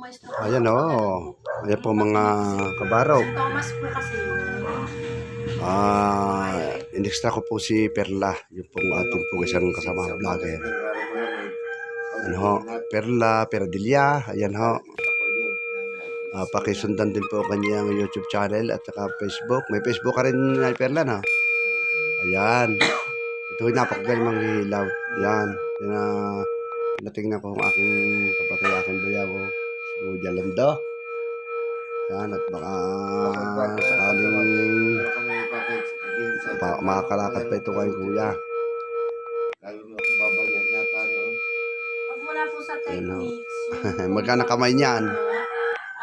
maestro. Ayan o. Ayan po mga kabarok. Si Thomas po Ah, in-extra ko po si Perla. Yung pong ating po isang kasama vlogger. Ano ho? Perla, Perdilla. Ayan ho. Ah, pakisundan din po ang kanyang YouTube channel at saka Facebook. May Facebook ka rin na Perla na. Ayan. Ito yung napakagaling mga ilaw. Ayan. Yan na natingnan ko ang aking kapatid, aking bayaw. Lando. Yan. At baka sakaling pa, makakalakad pa ito kay Kuya. Lalo na kung babalian yata noon. pag wala po sa techniques, yung Magkano kamay niyan?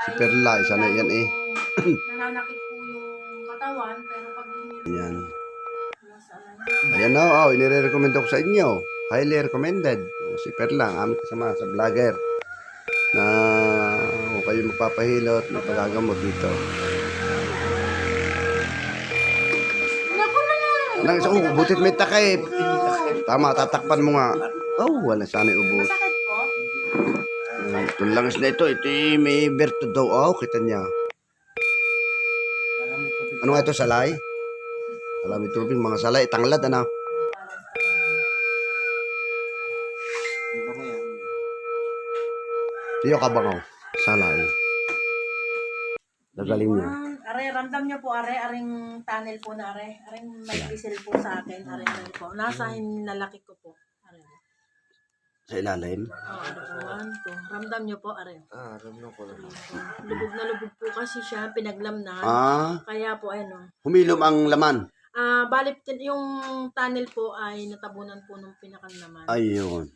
Si Perla, isa na yan eh. Nananakit po yung katawan, pero pag hindi Yan. Ayan na, oh, inire-recommend ko sa inyo. Highly recommended. Si Perla, ang aming kasama sa vlogger. Kayo magpapahilot, may pagagamot dito. Naku na! Nang isa, oh, butit may takip. Tama, tatakpan mo nga. Oh, wala sana ubos. Masakit po? Ito lang na ito. Ito may berto daw. Oh, kita niya. Ano nga ito, salay? Alam ito, mga salay, tanglad, ano? Tiyo ka ba nga? Salay. Nagaling niya. Are, ramdam niyo po, are, aring tunnel po na are. Aring may diesel po sa akin, are, are po. Nasa hinalaki ko po. Are. Sa ilalim. Oh, po, one, two. Ramdam niyo po, are. Ah, na ko lang. Lubog na lubog po kasi siya, pinaglamnan. Ah, Kaya po, ano. humilom ang laman. Ah, balit yung tunnel po ay natabunan po nung pinakang naman. Ayun.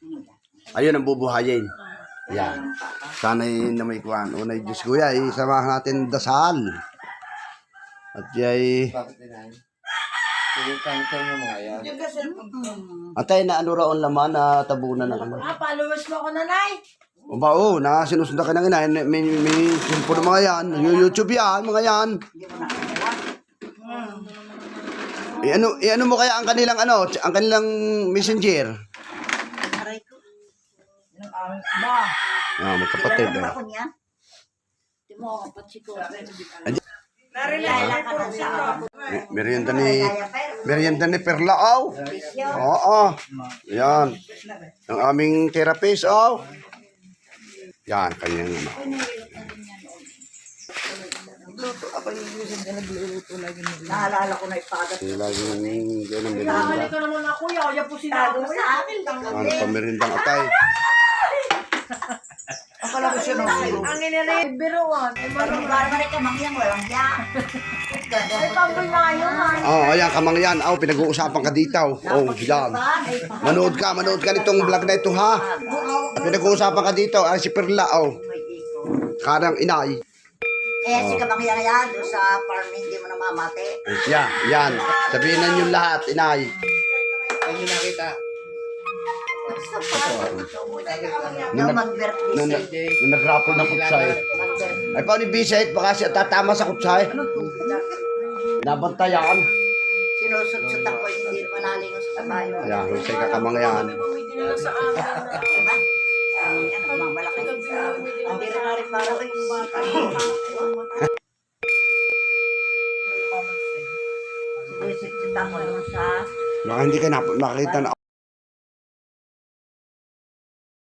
Ayun ang bubuhayin. Ah, Yan. Sana'y na may kuhan. Unay Diyos kuya, isamahan natin dasal. At yay, atay na ano raon laman na tabunan na kami. ah followers mo ako, nanay. O ba, oh, na sinusundan ka ng ina. May, may simpo ng mga yan. YouTube yan, mga yan. Eh, ano, eh, ano mo kaya ang kanilang ano, ang kanilang messenger? Ah, magkapatid. Eh. Me- Merienda ni Merienda ni Perla aw. Oo. Yan. Ang aming therapist aw. Yan kanyang ano. Naalala ko na ipagat. Yung laging yan ang merienda. Nakakali ka naman ako, yaya po sila Tago sa akin. Ano pa meriendang atay? Ko siya nung siro. Ang inilay, biruan. Parang barbari ka mangyang walang ya. Ay, pamboy na yun, ha? Oh, ayan kamangyan. Aw, pinag-uusapan ka dito. Oh, yan. Manood ka, manood ka nitong vlog na ito ha. Pinag-uusapan ka dito. Ay, si Perla, oh. Karang inay. Eh, si kamangyang yan, doon sa farm, hindi mo namamate. Yan, yan. Sabihin na nyo lahat, inay. Nyo nakita? Nung, nag, nung, nag, nung ng kutsay. Ay, paano ni Biset? Baka siya tatama sa kutsay. Nabantayan. Sinusot-sot ako, hindi naman nalingon sa kabayo. Yan, kung siya kakamangyan. May dinala sa akin. Diba? Ah, yan, ang malaki. Hindi rin nga rin para kayo. Sinusot-sot ako naman sa Baka hindi ka na makakita na